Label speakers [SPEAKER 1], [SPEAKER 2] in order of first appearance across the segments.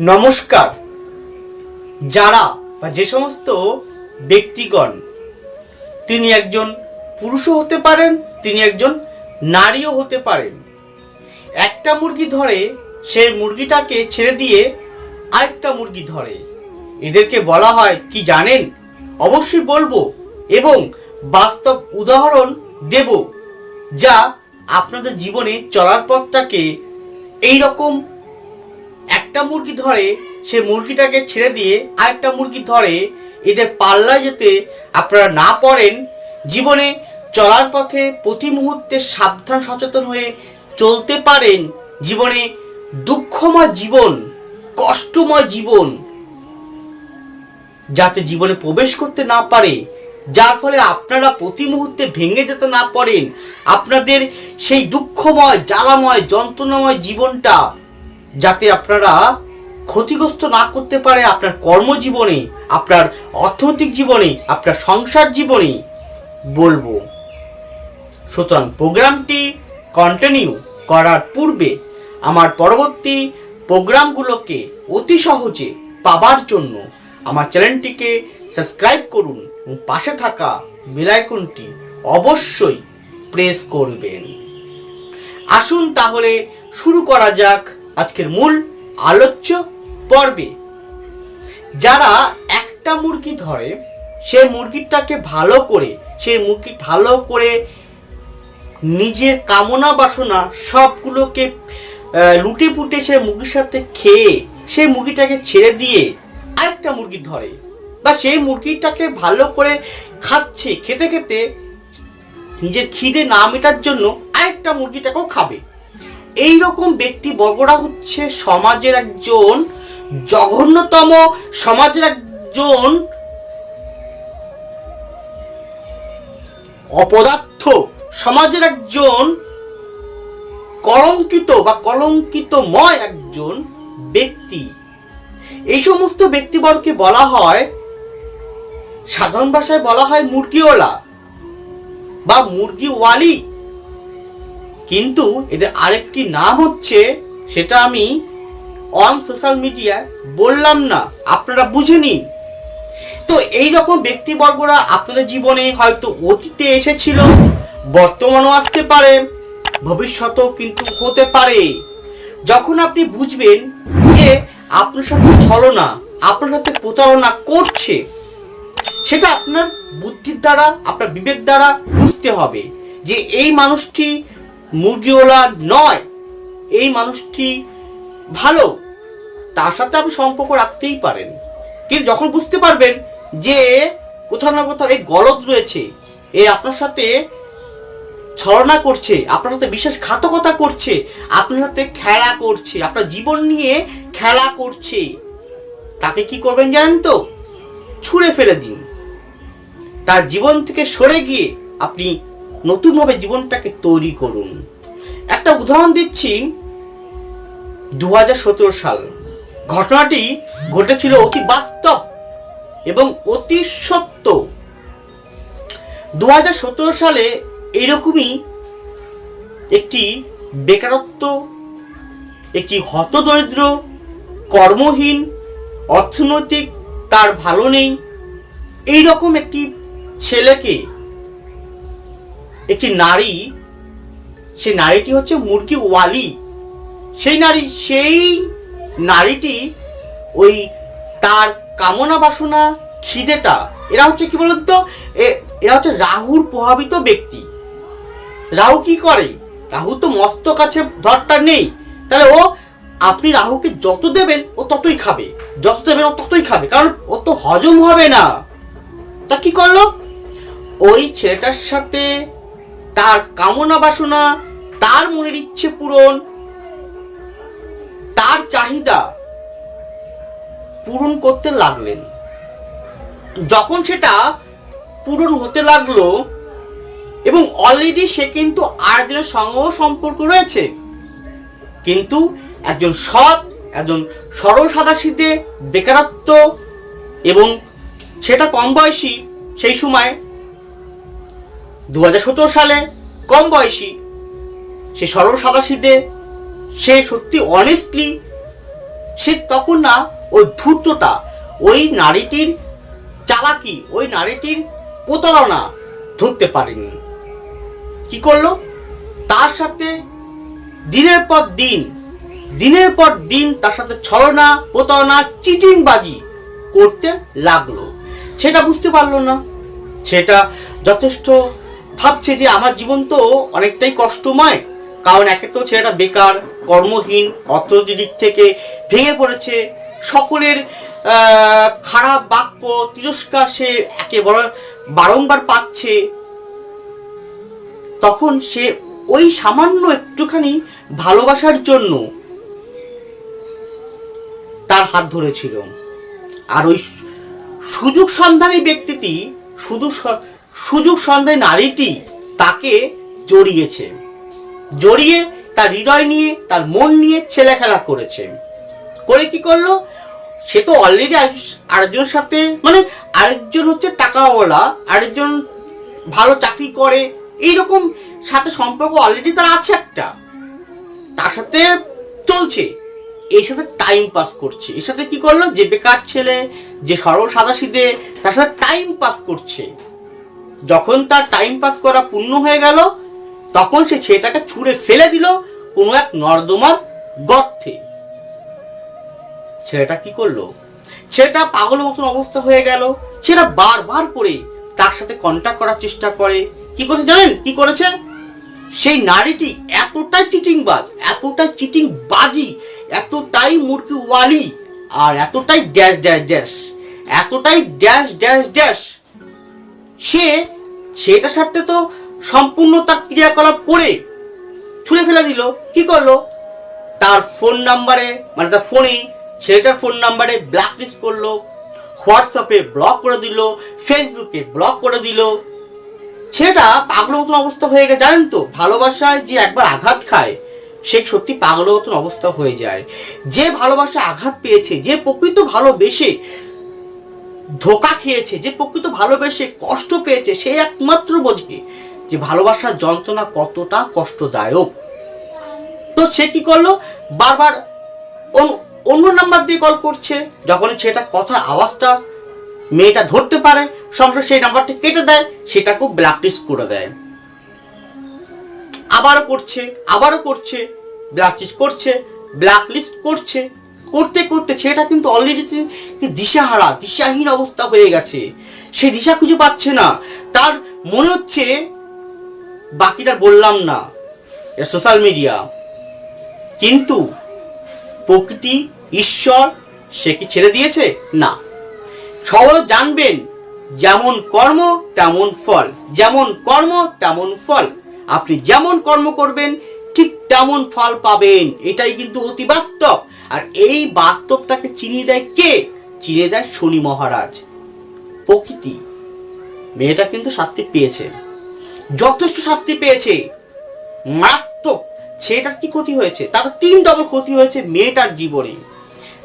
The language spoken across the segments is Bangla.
[SPEAKER 1] নমস্কার। যারা বা যে সমস্ত ব্যক্তিগণ তিনি একজন পুরুষও হতে পারেন, তিনি একজন নারীও হতে পারেন। একটা মুরগি ধরে, সেই মুরগিটাকে ছেড়ে দিয়ে আরেকটা মুরগি ধরে। এদেরকে বলা হয়, কি জানেন? অবশ্যই বলব এবং বাস্তব উদাহরণ দেব, যা আপনাদের জীবনে চলার পথটাকে এই রকম একটা মুরগি ধরে, সে মুরগিটাকে ছেড়ে দিয়ে আরেকটা মুরগি ধরে, এদের পাল্লা যেতে আপনারা না পড়েন। জীবনে চলার পথে প্রতি মুহূর্তে সাবধান, সচেতন হয়ে চলতে পারেন। জীবনে দুঃখময় জীবন, কষ্টময় জীবন, যাতে জীবনে প্রবেশ করতে না পারে। যার ফলে আপনারা প্রতি মুহূর্তে ভেঙে যেতে না পারেন আপনাদের সেই দুঃখময়, জ্বালাময়, যন্ত্রণাময় জীবনটা যাতে আপনারা ক্ষতিগ্রস্ত না করতে পারে আপনার কর্মজীবনে, আপনার অর্থনৈতিক জীবনে, আপনার সংসার জীবনে বলব। সুতরাং প্রোগ্রামটি কন্টিনিউ করার পূর্বে আমার পরবর্তী প্রোগ্রামগুলোকে অতি সহজে পাবার জন্য আমার চ্যানেলটিকে সাবস্ক্রাইব করুন এবং পাশে থাকা বেলাইকনটি অবশ্যই প্রেস করবেন। আসুন তাহলে শুরু করা যাক আজকের মূল আলোচ্য পর্বে। যারা একটা মুরগি ধরে, সে মুরগিটাকে ভালো করে সেই মুরগি ভালো করে নিজের কামনা বাসনা সবগুলোকে লুটে পুটে সে মুরগির সাথে খেয়ে সেই মুরগিটাকে ছেড়ে দিয়ে আরেকটা মুরগি ধরে। বা সেই মুরগিটাকে ভালো করে খাচ্ছে, খেতে খেতে নিজের খিদে না মেটার জন্য আরেকটা মুরগিটাকেও খাবে। এই রকম ব্যক্তি বর্গরা হচ্ছে সমাজের একজন জঘন্যতম, সমাজের একজন অপদার্থ, সমাজের একজন কলঙ্কিত বা কলঙ্কিতময় একজন ব্যক্তি। এই সমস্ত ব্যক্তিবর্গকে বলা হয়, সাধারণ ভাষায় বলা হয় মুরগিওয়ালা বা মুরগিওয়ালি। কিন্তু এদের আরেকটি নাম হচ্ছে, সেটা আমি অন সোশ্যাল মিডিয়ায় বললাম না, আপনারা বুঝে নিন। তো এই রকম ব্যক্তিবর্গরা আপনাদের জীবনে হয়তো অতীতে এসেছিল, বর্তমানও আসতে পারে, ভবিষ্যতেও কিন্তু হতে পারে। যখন আপনি বুঝবেন যে আপনার সাথে ছলনা, আপনার সাথে প্রতারণা করছে, সেটা আপনার বুদ্ধির দ্বারা, আপনার বিবেক দ্বারা বুঝতে হবে যে এই মানুষটি মুরগিওয়ালা নয়, এই মানুষটি ভালো, তার সাথে আপনি সম্পর্ক রাখতেই পারেন। কিন্তু যখন বুঝতে পারবেন যে কোথাও না কোথাও এই গলদ রয়েছে, এ আপনার সাথে ছলনা করছে, আপনার সাথে বিশ্বাসঘাতকতা করছে, আপনার সাথে খেলা করছে, আপনার জীবন নিয়ে খেলা করছে, তাকে কি করবেন জানেন তো? ছুঁড়ে ফেলে দিন। তার জীবন থেকে সরে গিয়ে আপনি নতুনভাবে জীবনটাকে তৈরি করুন। একটা উদাহরণ দিচ্ছি দু হাজার সতেরো সাল। ঘটনাটি ঘটেছিল অতি বাস্তব এবং অতি সত্য। দু হাজার সতেরো সালে এরকমই একটি বেকারত্ব, একটি হতদরিদ্র, কর্মহীন, অর্থনৈতিক, তার ভালো নেই এই রকম একটি ছেলেকে একটি নারী, সেই নারীটি হচ্ছে মুরগি ওয়ালি। সেই নারী, সেই নারীটি ওই তার কামনা বাসনা, খিদেটা, এরা হচ্ছে কি বলুন তো এরা হচ্ছে রাহুর প্রভাবিত ব্যক্তি। রাহু কি করে? রাহু তো মস্ত কাছে ধরটা নেই। তাহলে ও, আপনি রাহুকে যত দেবেন, ও ততই খাবে। যত দেবেন, ও ততই খাবে। কারণ ও তো হজম হবে না। তা কি করল? ওই ছেলেটার সাথে তার কামনা বাসনা, তার মনের ইচ্ছে পূরণ, তার চাহিদা পূরণ করতে লাগলেন। যখন সেটা পূরণ হতে লাগল এবং অলরেডি সে কিন্তু আরেকজনের সঙ্গেও সম্পর্ক রয়েছে। কিন্তু একজন সৎ, একজন সরল সাদাশীতে বেকারত্ব এবং সেটা কম বয়সী, সেই সময় দু হাজার সতেরো সালে কম বয়সী সে সরল সাদাশীতে সে সত্যি অনেস্টলি সে তখন না ওই ধূর্ততা, ওই নারীটির চালাকি, ওই নারীটির প্রতারণা ধরতে পারেনি। কি করল? তার সাথে দিনের পর দিন, দিনের পর দিন তার সাথে ছলনা, প্রতারণা, চিটিংবাজি করতে লাগল। সেটা বুঝতে পারল না। সেটা যথেষ্ট ভাবছে যে আমার জীবন তো অনেকটাই কষ্টময়। কারণ একে তো ছেলেটা বেকার, কর্মহীন অর্থনৈতিক দিক থেকে ভেঙে পড়েছে। সকলের খারাপ বাক্য, তিরস্কার সে একেবারে বারংবার পাচ্ছে। তখন সে ওই সামান্য একটুখানি ভালোবাসার জন্য তার হাত ধরেছিল। আর ওই সুযোগ সন্ধানী ব্যক্তিটি শুধু সুযোগ সন্ধানী নারীটি তাকে জড়িয়েছে। জড়িয়ে তার হৃদয় নিয়ে, তার মন নিয়ে ছেলে খেলা করেছে। করে কি করল? সে তো অলরেডি আরেকজনের সাথে মানে আরেকজন হচ্ছে টাকাওয়ালা, আরেকজন ভালো চাকরি করে। এইরকম সাথে সম্পর্ক অলরেডি তার আছে একটা। তার সাথে চলছে। এর সাথে টাইম পাস করছে। এর সাথে কি করল? যে বেকার ছেলে, যে সরল সাদাসিদে তার সাথে টাইম পাস করছে। যখন তার টাইম পাস করা পূর্ণ হয়ে গেল, তখন সে ছেলেটাকে ছুঁড়ে ফেলে দিল কোনো এক নর্দমার গর্তে। ছেলেটা কি করল? ছেলেটা পাগল মতন অবস্থা হয়ে গেল। ছেলেটা বারবার করে তার সাথে কন্ট্যাক্ট করার চেষ্টা করে। কি করেছে জানেন? কি করেছে? সেই নারীটি এতটাই চিটিংবাজ, এতটাই চিটিং বাজি এতটাই মুরকি ওয়ালি আর এতটাই ড্যাশ ড্যাশ ড্যাশ, এতটাই ড্যাশ ড্যাশ ড্যাশ সে, সেটার সাথে তো সম্পূর্ণ তার ক্রিয়াকলাপ করে ছুঁড়ে ফেলে দিল। কি করল? তার ফোন নাম্বারে মানে তার ফোনে ছেলেটার ফোন নাম্বারে ব্ল্যাক লিস্ট করল হোয়াটসঅ্যাপে ব্লক করে দিল ফেসবুকে ব্লক করে দিল। ছেলেটা পাগলের মতন অবস্থা হয়ে গেছে, জানেন তো? ভালোবাসায় যে একবার আঘাত খায়, সে সত্যি পাগলের মতন অবস্থা হয়ে যায়। যে ভালোবাসা আঘাত পেয়েছে, যে প্রকৃত ভালোবেসে ধোকা খেয়েছে, যে প্রকৃত ভালোবেসে কষ্ট পেয়েছে, সে একমাত্র বোঝে যে ভালোবাসার যন্ত্রণা কতটা কষ্টদায়ক। তো সে কি করল? বারবার অন্য- নাম্বার দিয়ে কল করছে যখন সেটা কথার আওয়াজটা মেয়েটা ধরতে পারে সঙ্গে সেই নাম্বারটা কেটে দেয়, সেটাকেও ব্ল্যাকলিস্ট করে দেয়। আবারও করছে আবারও করছে ব্ল্যাকলিস্ট করছে ব্ল্যাকলিস্ট করছে করতে করতে ছেলেটা কিন্তু অলরেডি দিশাহারা, দিশাহীন অবস্থা হয়ে গেছে। সে দিশা খুঁজে পাচ্ছে না। তার মনে হচ্ছে বাকিটা বললাম না। এটা সোশ্যাল মিডিয়া কিন্তু প্রকৃতি, ঈশ্বর, সে কি ছেড়ে দিয়েছে? না। সবাই জানবেন, যেমন কর্ম, তেমন ফল। যেমন কর্ম, তেমন ফল। আপনি যেমন কর্ম করবেন, ঠিক তেমন ফল পাবেন। এটাই কিন্তু অতি বাস্তব। আর এই বাস্তবটাকে চিনিয়ে দেয় কে? চিনিয়ে দেয় শনি মহারাজ। প্রকৃতি। মেয়েটা কিন্তু শাস্তি পেয়েছে। যথেষ্ট শাস্তি পেয়েছে। মারাত্মক। ছেলেটার কি ক্ষতি হয়েছে? তার তিন ডবল ক্ষতি হয়েছে মেয়েটার জীবনে।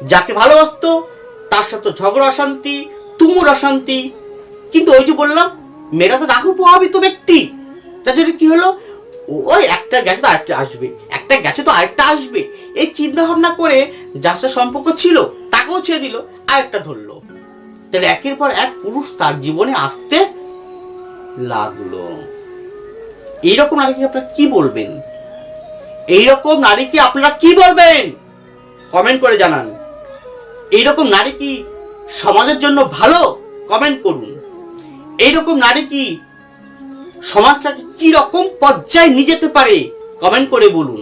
[SPEAKER 1] যাকে ভালোবাসতো, তার সাথে ঝগড়া অশান্তি তুমুর অশান্তি। কিন্তু ওই যে বললাম, মেয়েটা তো রাহু প্রভাবিত ব্যক্তি। তার জন্য কি হলো? ওই একটা গেছে তো আরেকটা আসবে, একটা গেছে তো আরেকটা আসবে। এই চিন্তা ভাবনা করে যার সাথে সম্পর্ক ছিল, তাকেও ছেড়ে দিল, আরেকটা ধরলো। তাহলে একের পর এক পুরুষ তার জীবনে আসতে লাগল। এইরকম নারীকে আপনারা কি বলবেন? এইরকম নারীকে আপনারা কি বলবেন? কমেন্ট করে জানান। এইরকম নারী কি সমাজের জন্য ভালো? কমেন্ট করুন। এইরকম নারী কি সমাজটাকে কি রকম পর্যায়ে নিয়ে যেতে পারে কমেন্ট করে বলুন।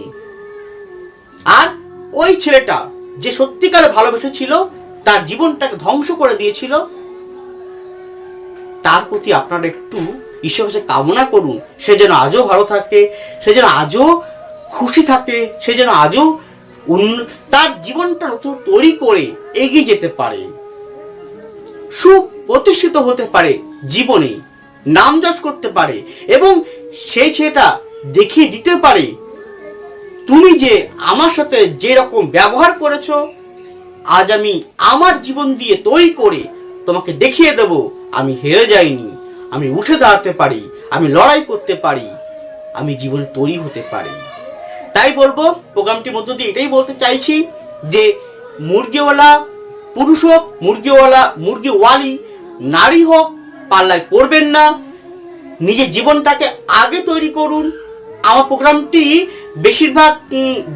[SPEAKER 1] আর ওই ছেলেটা যে সত্যিকারে ভালোবেসেছিল, তার জীবনটাকে ধ্বংস করে দিয়েছিল, তার প্রতি আপনারা একটু ঈশ্বর কামনা করুন। সে যেন আজও ভালো থাকে, সে যেন আজও খুশি থাকে, সে যেন আজও তার জীবনটা নতুন তৈরি করে এগিয়ে যেতে পারে। সুপ্রতিষ্ঠিত হতে পারে জীবনে। নাম যশ করতে পারে এবং সেই সেটা দেখিয়ে দিতে পারে। তুমি যে আমার সাথে যে রকম ব্যবহার করেছ, আজ আমি আমার জীবন দিয়ে তৈরি করে তোমাকে দেখিয়ে দেব। আমি হেরে যাইনি, আমি উঠে দাঁড়াতে পারি, আমি লড়াই করতে পারি, আমি জীবন তৈরি হতে পারি। তাই বলব, প্রোগ্রামটির মধ্য দিয়ে এটাই বলতে চাইছি যে, মুরগিওয়ালা পুরুষ হোক, মুরগিওয়ালা, মুরগিওয়ালি, নারী হোক পাল্লায় পড়বেন না। নিজের জীবনটাকে আগে তৈরি করুন। আমার প্রোগ্রামটি বেশিরভাগ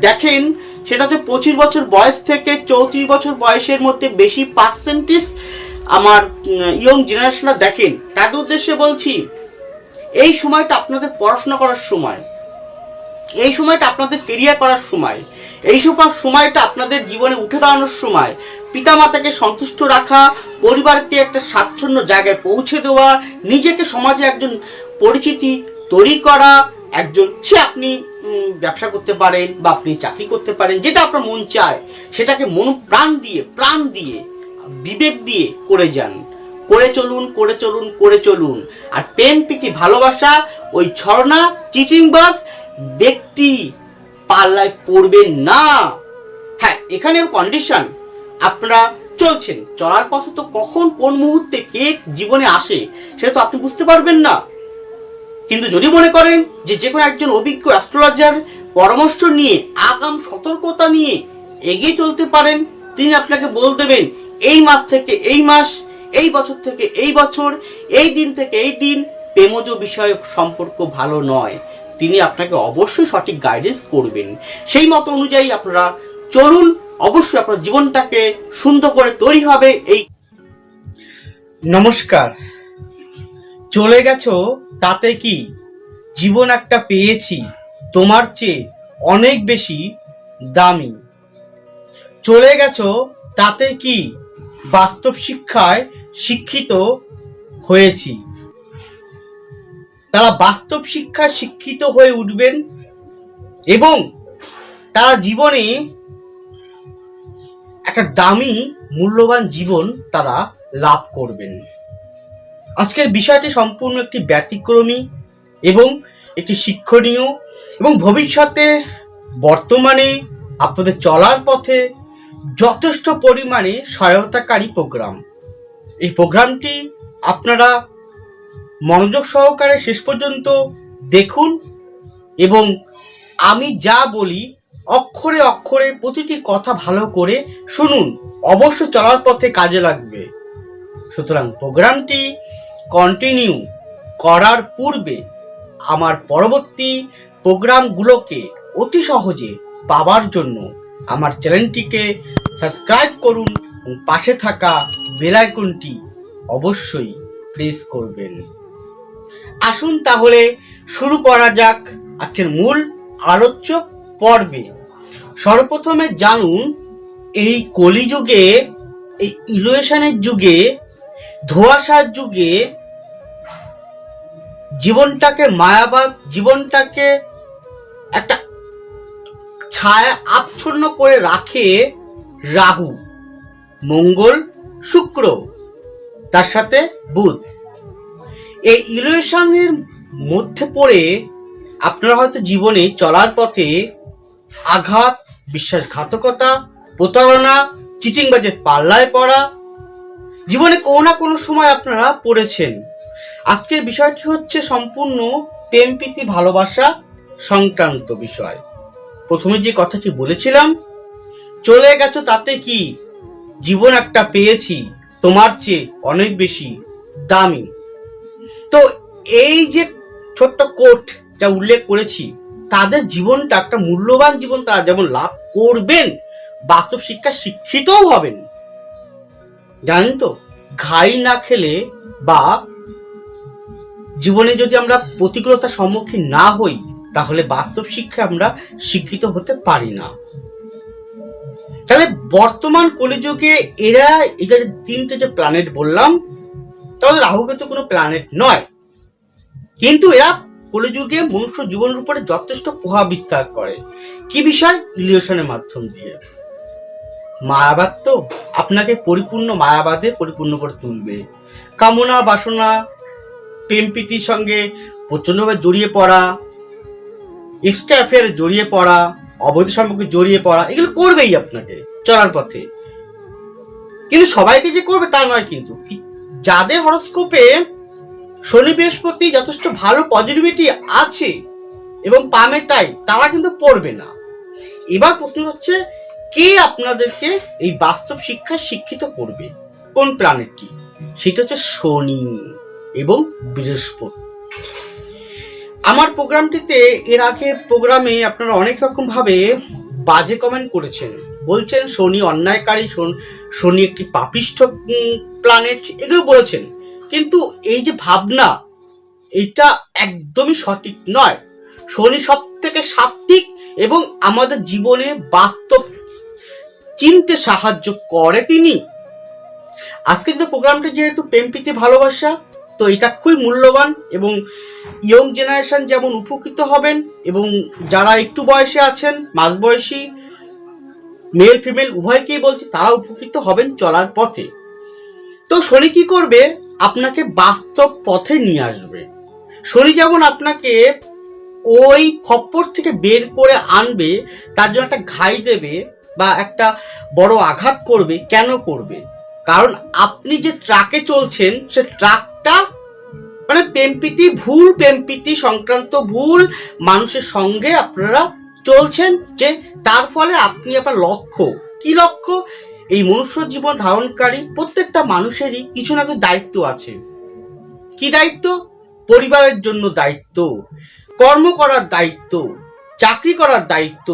[SPEAKER 1] দেখেন, সেটা হচ্ছে পঁচিশ বছর বয়স থেকে চৌত্রিশ বছর বয়সের মধ্যে বেশি পার্সেন্টেজ আমার ইয়ং জেনারেশনরা দেখেন। তাদের উদ্দেশ্যে বলছি, এই সময়টা আপনাদের পড়াশোনা করার সময়, এই সময়টা আপনাদের কেরিয়ার করার সময় এই সময় সময়টা আপনাদের জীবনে উঠে দাঁড়ানোর সময় পিতামাতাকে সন্তুষ্ট রাখা, পরিবারকে একটা স্বাচ্ছন্দ্য জায়গায় পৌঁছে দেওয়া, নিজেকে সমাজে একজন পরিচিতি তৈরি করা, একজন সে আপনি ব্যবসা করতে পারেন বা আপনি চাকরি করতে পারেন, যেটা আপনার মন চায়, সেটাকে মন, প্রাণ দিয়ে প্রাণ দিয়ে, বিবেক দিয়ে করে যান। করে চলুন করে চলুন করে চলুন। আর প্রেম, প্রীতি, ভালোবাসা, ওই ছড়না চিচিং বাস ব্যক্তি পাল্লায় পড়বেন না। হ্যাঁ এখানে কন্ডিশন আপনারা চলছেন। চলার পথে তো কখন, কোন মুহূর্তে কে জীবনে আসে, সেটা তো আপনি বুঝতে পারবেন না। কিন্তু যদি মনে করেন যে যে কোনো একজন অভিজ্ঞ অ্যাস্ট্রোলজার পরামর্শ নিয়ে, আগাম সতর্কতা নিয়ে এগিয়ে চলতে পারেন, তিনি আপনাকে বল দেবেন, এই মাস থেকে এই মাস, এই বছর থেকে এই বছর, এই দিন থেকে এই দিন, প্রেমজ বিষয়ে সম্পর্ক ভালো নয়। তিনি আপনাকে অবশ্যই সঠিক গাইডেন্স করবেন। সেই মতো অনুযায়ী আপনারা চলুন, অবশ্যই আপনার জীবনটাকে সুন্দর করে তৈরি হবে এই নমস্কার। চলে গেছো, তাতে কি? জীবন একটা পেয়েছি, তোমার চেয়ে অনেক বেশি দামি। চলে গেছো, তাতে কি? বাস্তব শিক্ষায় শিক্ষিত হয়েছি। তারা বাস্তব শিক্ষা শিক্ষিত হয়ে উঠবেন এবং তারা জীবনে একটা দামি, মূল্যবান জীবন তারা লাভ করবেন। আজকের বিষয়টি সম্পূর্ণ একটি ব্যতিক্রমী এবং একটি শিক্ষণীয় এবং ভবিষ্যতে বর্তমানে আপনাদের চলার পথে যথেষ্ট পরিমাণে সহায়তাকারী প্রোগ্রাম। এই প্রোগ্রামটি আপনারা মনোযোগ সহকারে শেষ পর্যন্ত দেখুন এবং আমি যা বলি অক্ষরে অক্ষরে প্রতিটি কথা ভালো করে শুনুন। অবশ্য চলার পথে কাজে লাগবে। সুতরাং প্রোগ্রামটি কন্টিনিউ করার পূর্বে আমার পরবর্তী প্রোগ্রামগুলোকে অতি সহজে পাওয়ার জন্য আমার চ্যানেলটিকে সাবস্ক্রাইব করুন এবং পাশে থাকা বেল আইকনটি অবশ্যই প্রেস করবেন। আসুন তাহলে শুরু করা যাক আজকের মূল আলোচ্য পর্বে। সর্বপ্রথমে জানুন, এই কলিযুগে, এই ইলুয়েশনের যুগে, ধোয়াশার যুগে, জীবনটাকে মায়াবাদ, জীবনটাকে একটা ছায়া আচ্ছন্ন করে রাখে রাহু, মঙ্গল, শুক্র, তার সাথে বুধ। এই ইলুয়েশনের মধ্যে পড়ে আপনারা হয়তো জীবনে চলার পথে আঘাত, বিশ্বাসঘাতকতা, প্রতারণা, চিটিংবাজের পাল্লায় পড়া, জীবনে কোনো না কোনো সময় আপনারা পড়েছেন। আজকের বিষয়টি হচ্ছে সম্পূর্ণ প্রেম, প্রীতি, ভালোবাসা সংক্রান্ত বিষয়। প্রথমে যে কথাটি বলেছিলাম, চলে গেছো তাতে কি? জীবন একটা পেয়েছি, তোমার চেয়ে অনেক বেশি দামি। তো এই যে ছোট্ট কোট যা উল্লেখ করেছি, তাদের জীবনটা একটা মূল্যবান জীবন, তারা যেমন লাভ করবেন, বাস্তব শিক্ষা শিক্ষিতও হবেন। জানেন তো, ঘাই না খেলে বা জীবনে যদি আমরা প্রতিকূলতার সম্মুখীন না হই, তাহলে বাস্তব শিক্ষা আমরা শিক্ষিত হতে পারি না। তাহলে বর্তমান কলিযুগে এরা যে তিনটে যে প্ল্যানেট বললাম তাহলে রাহু কিন্তু কোনো প্ল্যানেট নয়। কিন্তু এরা কলিযুগে মনুষ্য জীবনের উপরে যথেষ্ট প্রভাব বিস্তার করে। কি বিষয়? ইলিউশনের মাধ্যম দিয়ে। মায়াবাদ তো আপনাকে পরিপূর্ণ মায়াবাদে পরিপূর্ণ করে তুলবে। কামনা, বাসনা, প্রেম প্রীতির সঙ্গে প্রচণ্ডভাবে জড়িয়ে পড়া এক্সট্রা অ্যাফেয়ারে জড়িয়ে পড়া, অবৈধ সম্পর্কে জড়িয়ে পড়া, এগুলো করবেই আপনাকে, চলার পথে। কিন্তু সবাইকে যে করবে তা নয় কিন্তু যাদের হরস্কোপে শনি বৃহস্পতি যথেষ্ট ভালো পজিটিভিটি আছে এবং পামে তাই, তারা কিন্তু পড়বে না। এবার প্রশ্ন হচ্ছে, কে আপনাদেরকে এই বাস্তব শিক্ষায় শিক্ষিত করবে? কোন প্ল্যানেটটি সেটা হচ্ছে শনি এবং বৃহস্পতি। আমার প্রোগ্রামটিতে এর আগে প্রোগ্রামে আপনারা অনেক রকম ভাবে বাজে কমেন্ট করেছেন। বলছেন, শনি অন্যায়কারী, শন- একটি পাপিষ্ঠ প্ল্যানেট এগুলো বলেছেন। কিন্তু এই যে ভাবনা এটা একদমই সঠিক নয়। শনি সব থেকে সাত্বিক এবং আমাদের জীবনে বাস্তব চিনতে সাহায্য করে তিনি। আজকে যে প্রোগ্রামটা যেহেতু প্রেমপ্রীতি, ভালোবাসা, তো এটা খুবই মূল্যবান এবং ইয়ং জেনারেশন যেমন উপকৃত হবেন এবং যারা একটু বয়সে আছেন, মাঝবয়সী মেল ফিমেল উভয়কেই বলছি, তারা উপকৃত হবেন চলার পথে। তো শনি কি করবে? আপনাকে বাস্তব পথে নিয়ে আসবে। শনি যেমন আপনাকে ওই খপ্পর থেকে বের করে আনবে, তার জন্য একটা ঘাই দেবে বা একটা বড় আঘাত করবে, কেন করবে? কারণ আপনি যে ট্রাকে চলছেন, সে ট্রাকটা মানে পেম্পিতি ভুল পেম্পিতি সংক্রান্ত ভুল, মানুষের সঙ্গে আপনারা চলছেন যে তার ফলে আপনি আপনার লক্ষ্য। কি লক্ষ্য? এই মনুষ্য জীবন ধারণকারী প্রত্যেকটা মানুষেরই কিছু না কিছু দায়িত্ব আছে। কি দায়িত্ব? পরিবারের জন্য দায়িত্ব, কর্ম করার দায়িত্ব, চাকরি করার দায়িত্ব,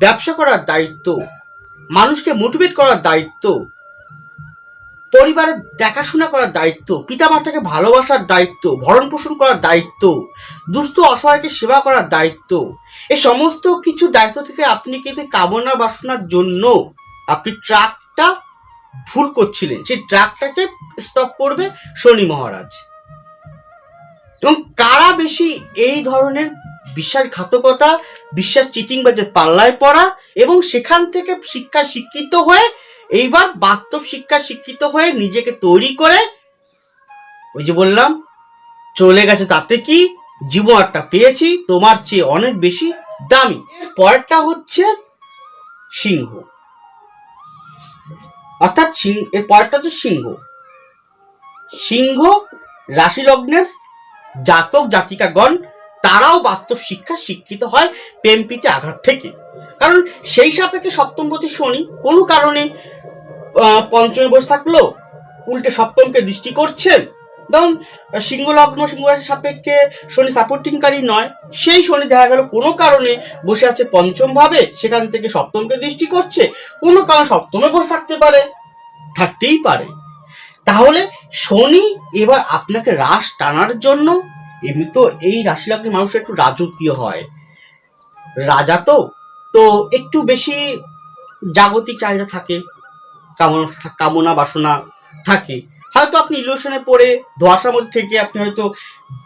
[SPEAKER 1] ব্যবসা করার দায়িত্ব, মানুষকে মোটিভেট করার দায়িত্ব। পরিবারের দেখাশোনা করার দায়িত্ব, পিতামাতাকে ভালোবাসার দায়িত্ব, ভরণ পোষণ করার দায়িত্ব, দুস্থ অসহায়কে সেবা করার দায়িত্ব এই সমস্ত কিছু দায়িত্ব থেকে আপনি কিন্তু কামনা বাসনার জন্য আপনি ট্রাকটা ভুল করছিলেন। সেই ট্রাকটাকে স্টপ করবে শনি মহারাজ। এবং কারা বেশি এই ধরনের বিশ্বাসঘাতকতা, বিশ্বাস চিটিংবাজের পাল্লায় পড়া এবং সেখান থেকে শিক্ষা শিক্ষিত হয়ে এইবার বাস্তব শিক্ষা শিক্ষিত হয়ে নিজেকে তৈরি করে ওই যে বললাম, চলে গেছে তাতে কি? জীবন একটা পেয়েছি, তোমার চেয়ে অনেক বেশি দামি। পরেরটা হচ্ছে সিংহ। অর্থাৎ এর পরেরটা হচ্ছে সিংহ। সিংহ রাশি লগ্নের জাতক জাতিকাগণ তারাও বাস্তব শিক্ষা শিক্ষিত হয় প্রেমপিতে আঘাত থেকে। কারণ সেই সাপেক্ষে সপ্তমপতি শনি কোনো কারণে পঞ্চমে বসে থাকল, উল্টে সপ্তমকে দৃষ্টি করছেন। ধরুন, সিংহ লগ্ন, সিংহ সাপেক্ষে শনি সাপোর্টিংকারী নয়, সেই শনি দেখা গেল কোনো কারণে বসে আছে পঞ্চম ভাবে সেখান থেকে সপ্তমকে দৃষ্টি করছে, কোনো কারণ সপ্তমে বসে থাকতে পারে, থাকতেই পারে। তাহলে শনি এবার আপনাকে রাস টানার জন্য এমনি তো এই রাশি লগ্নের মানুষ একটু রাজকীয় হয়। রাজা তো তো একটু বেশি জাগতিক চাহিদা থাকে, কামনা কামনা বাসনা থাকে। হয়তো আপনি ইলিউশনে পড়ে ধোয়াশার মধ্যে থেকে আপনি হয়তো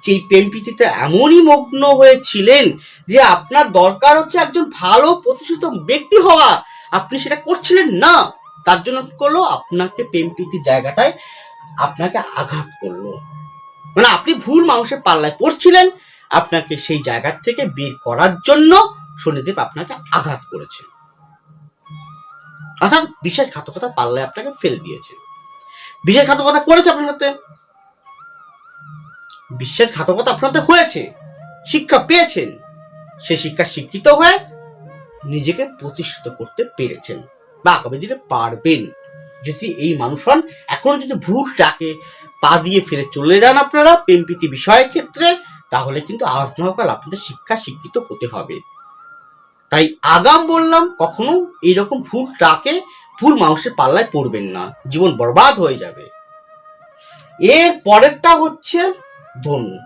[SPEAKER 1] যেই প্রেমপ্রীতিতে এমনই মগ্ন হয়েছিলেন যে আপনার দরকার হচ্ছে একজন ভালো প্রতিষ্ঠিত ব্যক্তি হওয়া। আপনি সেটা করছিলেন না, তার জন্য কি করল? আপনাকে প্রেমপ্রীতির জায়গাটায় আপনাকে আঘাত করল। মানে আপনি ভুল মানুষের পাল্লায় পড়ছিলেন, আপনাকে সেই জায়গা থেকে বের করার জন্য শনিদেব আপনাকে আঘাত করেছে। অর্থাৎ বিশ্বাসঘাতকতা পাল্লায় আপনাকে ফেল দিয়েছে। বিশ্বাসঘাতকতা করেছে আপনার সাথে বিশ্বাসঘাতকতা আপনার সাথে হয়েছে, শিক্ষা পেয়েছেন, সে শিক্ষা শিক্ষিত হয়ে নিজেকে প্রতিষ্ঠিত করতে পেরেছেন বা আগামী দিনে পারবেন। যদি এই মানুষ হন, এখনও যদি ভুল ট্রাকে পা দিয়ে ফিরে চলে যান আপনারা প্রেমপ্রীতি বিষয়ের ক্ষেত্রে, তাহলে কিন্তু আজ আপনাদের শিক্ষা শিক্ষিত হতে হবে। তাই আগাম বললাম, কখনো এইরকম ভুল ট্রাকে ভুল মানুষের পাল্লায় পড়বেন না, জীবন বরবাদ হয়ে যাবে। এর পরেরটা হচ্ছে ধনু।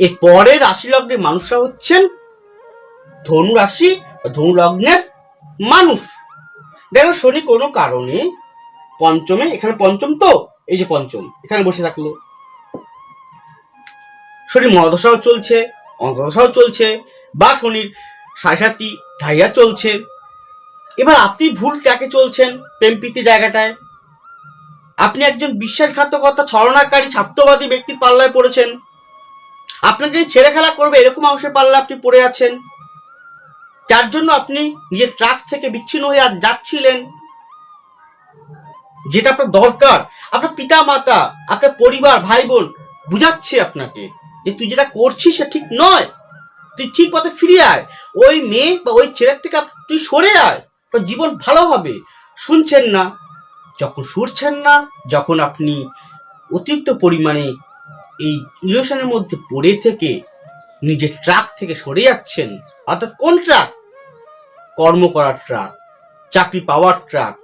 [SPEAKER 1] এর পরের রাশি লগ্নের মানুষরা হচ্ছেন ধনু রাশি ধনু লগ্নের মানুষ। দেখো শনি কোনো কারণে পঞ্চমে, এখানে পঞ্চম তো? এই যে পঞ্চম, এখানে বসে থাকল। শনি মহাদশাও চলছে অন্তদশাও চলছে, বা শনির সাড়ে ঢাইয়া চলছে। এবার আপনি ভুল ট্র্যাকে চলছেন প্রেমপ্রীতি জায়গাটায়। আপনি একজন বিশ্বাসঘাতকতা ছলনাকারী, ছাত্রবাদী ব্যক্তির পাল্লায় পড়েছেন। আপনাকে ছেড়ে খেলা করবে, এরকম অংশের পাল্লা আপনি পড়ে আছেন। যার জন্য আপনি নিজের ট্রাক থেকে বিচ্ছিন্ন হয়ে আর যাচ্ছিলেন। যেটা আপনার দরকার, আপনার পিতা মাতা আপনার পরিবার ভাই বোন বুঝাচ্ছে আপনাকে যে তুই যেটা করছিস সে ঠিক নয়। তুই ঠিক পথে ফিরে আয়। ওই মেয়ে বা ওই ছেলের থেকে তুই সরে আয়। তোর জীবন ভালো হবে। শুনছেন না? যখন শুনছেন না, যখন আপনি অতিরিক্ত পরিমাণে এই ইলিউশনের মধ্যে পড়ে থেকে নিজের ট্রাক থেকে সরে যাচ্ছেন, অর্থাৎ কোন ট্রাক? কর্ম করার ট্রাক, চাকরি পাওয়ার ট্রাক,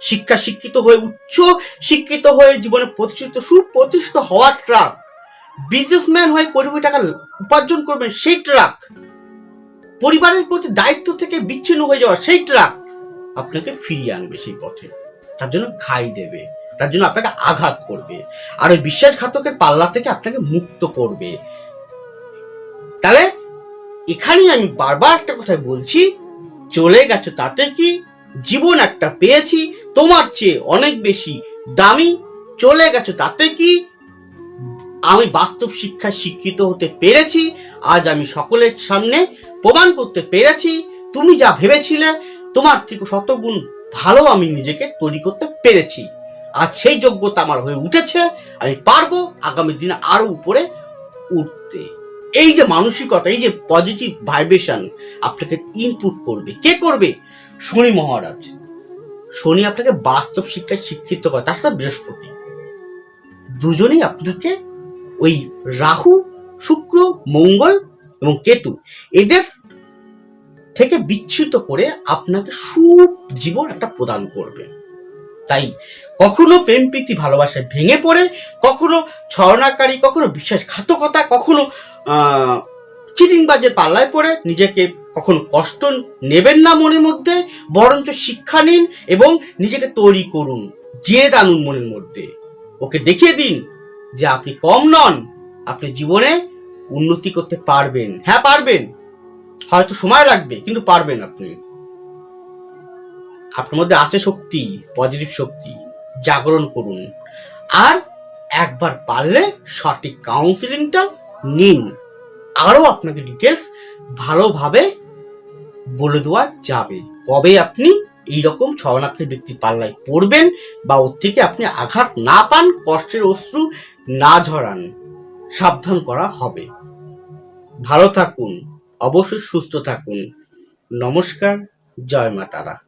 [SPEAKER 1] শিক্ষা শিক্ষিত হয়ে উচ্চ, শিক্ষিত হয়ে জীবনে প্রতিষ্ঠিত, সুপ্রতিষ্ঠিত হওয়ার ট্রাক বিজনেসম্যান হয়ে কোটি কোটি টাকা উপার্জন করবেন সেই ট্রাক, পরিবারের প্রতি দায়িত্ব থেকে বিচ্ছিন্ন হয়ে যাওয়া সেই ট্রাক আপনাকে ফিরিয়ে আনবে সেই পথে। তার জন্য খাই দেবে, তার জন্য আপনাকে আঘাত করবে, আর ওই বিশ্বাসঘাতকের পাল্লা থেকে আপনাকে মুক্ত করবে। তাহলে এখানেই আমি বারবার একটা কথা বলছি চলে গেছো, তাতে কি? জীবন একটা পেয়েছি, তোমার চেয়ে অনেক বেশি দামি চলে গেছো, তাতে কি? আমি বাস্তব শিক্ষায় শিক্ষিত হতে পেরেছি, আজ আমি সকলের সামনে প্রমাণ করতে পেরেছি, তুমি যা ভেবেছিলে, তোমার থেকে শতগুণ ভালো আমি নিজেকে তৈরি করতে পেরেছি। আজ সেই যোগ্যতা আমার হয়ে উঠেছে, আমি পারব, আগামী দিনে আরও উপরে উঠতে এই যে মানসিকতা, এই যে পজিটিভ ভাইব্রেশন আপনাকে ইনপুট করবে। কে করবে? শনি মহারাজ। শনি আপনাকে বাস্তব শিক্ষায় শিক্ষিত করে। তার সাথে বৃহস্পতি। দুজনেই আপনাকে ওই রাহু, শুক্র, মঙ্গল এবং কেতু এদের থেকে বিচ্যুত করে আপনাকে সুখ জীবন একটা প্রদান করবে। তাই কখনো প্রেম, প্রীতি ভালোবাসায় ভেঙে পড়ে, কখনো ছলনাকারী, কখনো বিশ্বাসঘাতকতা, কখনো চিটিংবাজের পাল্লায় পড়ে, নিজেকে কখনো কষ্ট নেবেন না মনের মধ্যে, বরঞ্চ শিক্ষা নিন এবং নিজেকে তৈরি করুন, জেদ আনুন মনের মধ্যে। ওকে দেখিয়ে দিন যে আপনি কম নন, আপনি জীবনে উন্নতি করতে পারবেন। হ্যাঁ পারবেন। হয়তো সময় লাগবে, কিন্তু পারবেন আপনি। আপনার মধ্যে আছে শক্তি পজিটিভ শক্তি, জাগরণ করুন। আর একবার পারলে সঠিক কাউন্সিলিংটা নিন। আরও আপনাকে ডিটেলস ভালোভাবে বলে দেওয়া যাবে। কবে আপনি এইরকম ছলনাকৃ ব্যক্তির পাল্লায় পড়বেন বা ওর থেকে আপনি আঘাত না পান, কষ্টের অশ্রু না ঝরান, সাবধান করা হবে। ভালো থাকুন, অবশ্যই সুস্থ থাকুন। নমস্কার, জয় মা তারা।